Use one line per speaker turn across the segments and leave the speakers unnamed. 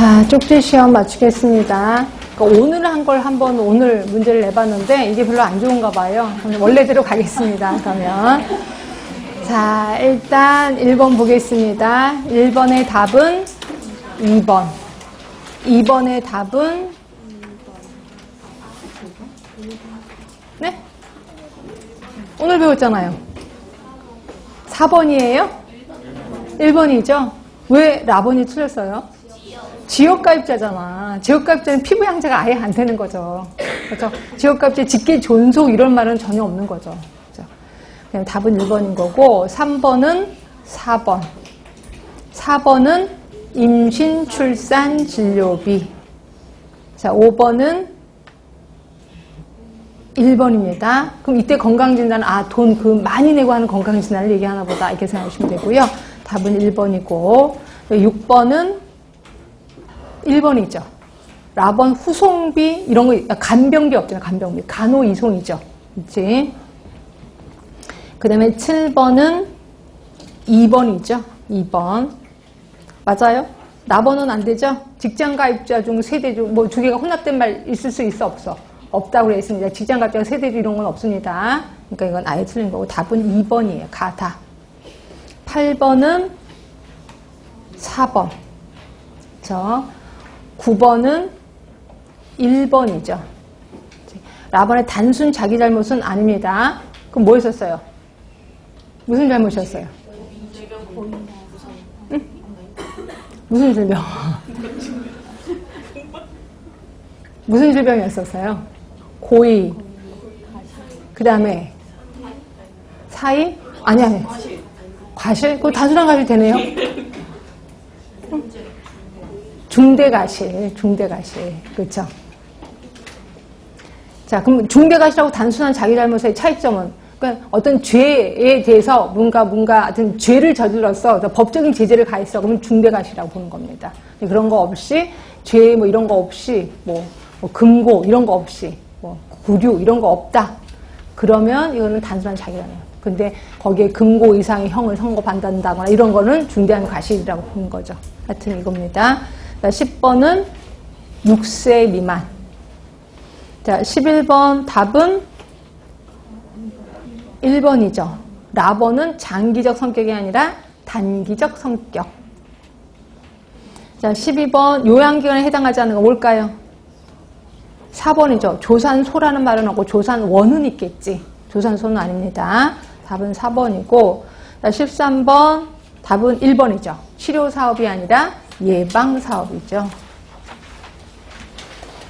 자, 쪽지 시험 마치겠습니다. 그러니까 오늘 한 걸 한번 오늘 문제를 내봤는데 이게 별로 안 좋은가 봐요. 원래대로 가겠습니다. 그러면. 자, 일단 1번 보겠습니다. 1번의 답은 2번. 2번의 답은 네? 오늘 배웠잖아요. 4번이에요? 1번이죠? 왜 라번이 틀렸어요? 지역가입자잖아. 지역가입자는 피부 양자가 아예 안 되는 거죠. 그렇죠? 지역가입자 직계 존속 이런 말은 전혀 없는 거죠. 그렇죠? 그냥 답은 1번인 거고 3번은 4번. 4번은 임신, 출산, 진료비. 자, 5번은 1번입니다. 그럼 이때 건강진단, 아, 돈 그 많이 내고 하는 건강진단을 얘기하나 보다. 이렇게 생각하시면 되고요. 답은 1번이고, 6번은 1번이죠. 라번 후송비, 이런 거, 간병비 없잖아요. 간병비. 간호 이송이죠. 그치? 그 다음에 7번은 2번이죠. 2번. 맞아요? 나번은 안 되죠? 직장가입자 중 세대 중, 뭐 두 개가 혼합된 말 있을 수 있어, 없어? 없다고 그랬습니다. 직장가입자 세대주 이런 건 없습니다. 그러니까 이건 아예 틀린 거고 답은 2번이에요. 가다. 8번은 4번. 저 9번은 1번이죠. 라번의 단순 자기 잘못은 아닙니다. 그럼 뭐 했었어요? 무슨 잘못이었어요? 응? 무슨 질병? 무슨 질병이었었어요? 고이. 그 다음에 사이? 아니 아니. 과실? 그거 단순한 과실 되네요. 응? 중대가실, 중대가실. 그렇죠? 자, 그럼 중대가실하고 단순한 자기 잘못의 차이점은 그러니까 어떤 죄에 대해서 뭔가 뭔가 하여튼 죄를 저질렀어 법적인 제재를 가했어 그러면 중대가시라고 보는 겁니다. 그런 거 없이 죄 뭐 이런 거 없이 뭐, 뭐 금고 이런 거 없이 뭐 구류 이런 거 없다. 그러면 이거는 단순한 자기라네요. 근데 거기에 금고 이상의 형을 선고받는다거나 이런 거는 중대한 과실이라고 보는 거죠. 하여튼 이겁니다. 자, 10번은 6세 미만. 자, 11번 답은 1번이죠. 라버는 장기적 성격이 아니라 단기적 성격. 자, 12번 요양기관에 해당하지 않는 거 뭘까요? 4번이죠. 조산소라는 말은 없고 조산원은 있겠지. 조산소는 아닙니다. 답은 4번이고 자, 13번 답은 1번이죠. 치료 사업이 아니라 예방 사업이죠.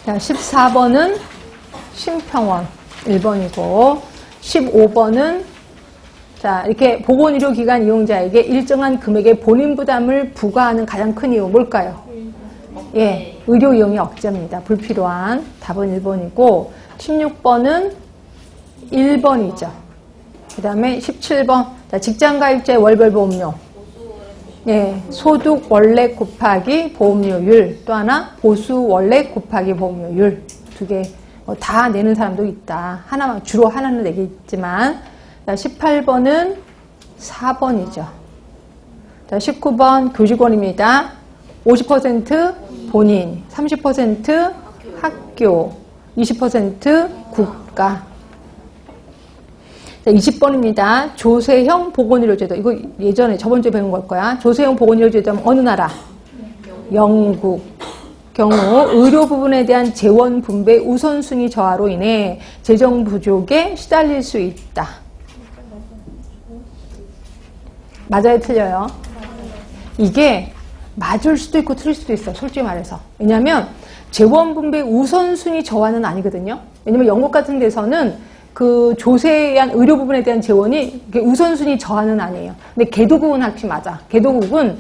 자, 14번은 심평원 1번이고 15번은 자 이렇게 보건의료기관 이용자에게 일정한 금액의 본인 부담을 부과하는 가장 큰 이유 뭘까요? 예, 의료 이용이 억제입니다. 불필요한 답은 1번이고 16번은 1번이죠. 그 다음에 17번 자, 직장가입자의 월별보험료 예, 소득 원래 곱하기 보험료율 또 하나 보수 원래 곱하기 보험료율 두개 뭐다 내는 사람도 있다. 하나만, 주로 하나는 내겠지만. 자, 18번은 4번이죠. 자, 19번 교직원입니다. 50% 본인, 30% 학교, 20% 국가. 자, 20번입니다. 조세형 보건의료제도. 이거 예전에 저번 주에 배운 걸 거야. 조세형 보건의료제도는 어느 나라? 영국. 경우 의료 부분에 대한 재원 분배 우선순위 저하로 인해 재정 부족에 시달릴 수 있다. 맞아요, 틀려요? 이게 맞을 수도 있고 틀릴 수도 있어, 솔직히 말해서. 왜냐하면 재원 분배 우선순위 저하는 아니거든요. 왜냐면 영국 같은 데서는 그 조세에 대한 의료 부분에 대한 재원이 우선순위 저하는 아니에요. 근데 개도국은 확실히 맞아. 개도국은